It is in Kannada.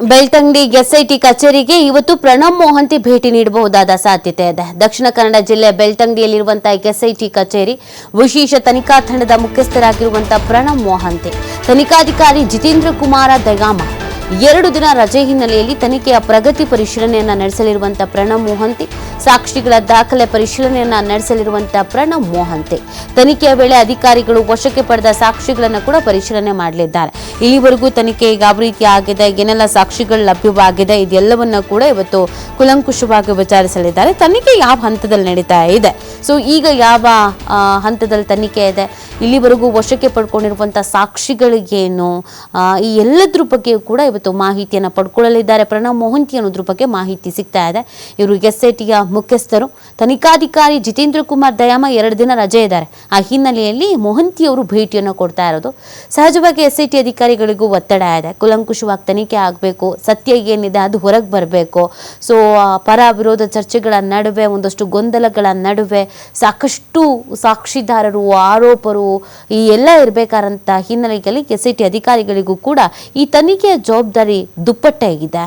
ಬೆಳ್ತಂಗಡಿ ಎಸ್ಐಟಿ ಕಚೇರಿಗೆ ಇವತ್ತು ಪ್ರಣಬ್ ಮೋಹಂತಿ ಭೇಟಿ ನೀಡಬಹುದಾದ ಸಾಧ್ಯತೆ ಇದೆ. ದಕ್ಷಿಣ ಕನ್ನಡ ಜಿಲ್ಲೆ ಬೆಳ್ತಂಗಡಿಯಲ್ಲಿರುವಂತಹ ಎಸ್ಐಟಿ ಕಚೇರಿ ವಿಶೇಷ ತನಿಖಾ ತಂಡದ ಮುಖ್ಯಸ್ಥರಾಗಿರುವಂತಹ ಪ್ರಣಬ್ ಮೋಹಂತಿ. ತನಿಖಾಧಿಕಾರಿ ಜಿತೇಂದ್ರ ಕುಮಾರ ದಗಾಮ ಎರಡು ದಿನ ರಜೆ ಹಿನ್ನೆಲೆಯಲ್ಲಿ ತನಿಖೆಯ ಪ್ರಗತಿ ಪರಿಶೀಲನೆಯನ್ನ ನಡೆಸಲಿರುವಂತಹ ಪ್ರಣಬ್ ಮೋಹಂತಿ, ಸಾಕ್ಷಿಗಳ ದಾಖಲೆ ಪರಿಶೀಲನೆಯನ್ನ ನಡೆಸಲಿರುವಂತಹ ಪ್ರಣಬ್ ಮೋಹಂತಿ. ತನಿಖೆಯ ವೇಳೆ ಅಧಿಕಾರಿಗಳು ವಶಕ್ಕೆ ಪಡೆದ ಸಾಕ್ಷಿಗಳನ್ನು ಕೂಡ ಪರಿಶೀಲನೆ ಮಾಡಲಿದ್ದಾರೆ. ಇಲ್ಲಿವರೆಗೂ ತನಿಖೆ ಯಾವ ರೀತಿ ಆಗಿದೆ, ಏನೆಲ್ಲ ಸಾಕ್ಷಿಗಳು ಲಭ್ಯವಾಗಿದೆ, ಇದೆಲ್ಲವನ್ನ ಕೂಡ ಇವತ್ತು ಕುಲಂಕುಷವಾಗಿ ವಿಚಾರಿಸಲಿದ್ದಾರೆ. ತನಿಖೆ ಯಾವ ಹಂತದಲ್ಲಿ ನಡೀತಾ ಇದೆ? ಸೊ ಈಗ ಯಾವ ಹಂತದಲ್ಲಿ ತನಿಖೆ ಇದೆ? ಇಲ್ಲಿವರೆಗೂ ವಶಕ್ಕೆ ಪಡ್ಕೊಂಡಿರುವಂತಹ ಸಾಕ್ಷಿಗಳಿಗೇನು ಈ ಎಲ್ಲದ್ರ ಬಗ್ಗೆಯೂ ಕೂಡ ಇವತ್ತು ಮಾಹಿತಿಯನ್ನು ಪಡ್ಕೊಳ್ಳಲಿದ್ದಾರೆ. ಪ್ರಣಬ್ ಮೋಹಂತಿ ಅನ್ನೋದ್ರ ಬಗ್ಗೆ ಮಾಹಿತಿ ಸಿಗ್ತಾ ಇದೆ. ಇವರು ಎಸ್ ಐಟಿಯ ಟಿಯ ಮುಖ್ಯಸ್ಥರು. ತನಿಖಾಧಿಕಾರಿ ಜಿತೇಂದ್ರ ಕುಮಾರ್ ದಯಾಮ ಎರಡು ದಿನ ರಜೆ ಇದ್ದಾರೆ. ಆ ಹಿನ್ನೆಲೆಯಲ್ಲಿ ಮೊಹಂತಿ ಅವರು ಭೇಟಿಯನ್ನು ಕೊಡ್ತಾ ಇರೋದು. ಸಹಜವಾಗಿ ಎಸ್ ಐ ಟಿ ಅಧಿಕಾರಿಗಳಿಗೂ ಒತ್ತಡ ಇದೆ. ಕುಲಂಕುಷವಾಗಿ ತನಿಖೆ ಆಗಬೇಕು, ಸತ್ಯ ಏನಿದೆ ಅದು ಹೊರಗೆ ಬರಬೇಕು. ಸೊ ಪರ ವಿರೋಧ ಚರ್ಚೆಗಳ ನಡುವೆ, ಒಂದಷ್ಟು ಗೊಂದಲಗಳ ನಡುವೆ ಸಾಕಷ್ಟು ಸಾಕ್ಷಿದಾರರು, ಆರೋಪರು ಈ ಎಲ್ಲ ಇರಬೇಕಾದಂಥ ಹಿನ್ನೆಲೆಯಲ್ಲಿ ಎಸ್ ಐ ಟಿ ಅಧಿಕಾರಿಗಳಿಗೂ ಕೂಡ ಈ ತನಿಖೆಯ ಜವಾಬ್ದಾರಿ ದುಪ್ಪಟ್ಟೆ ಇದೆ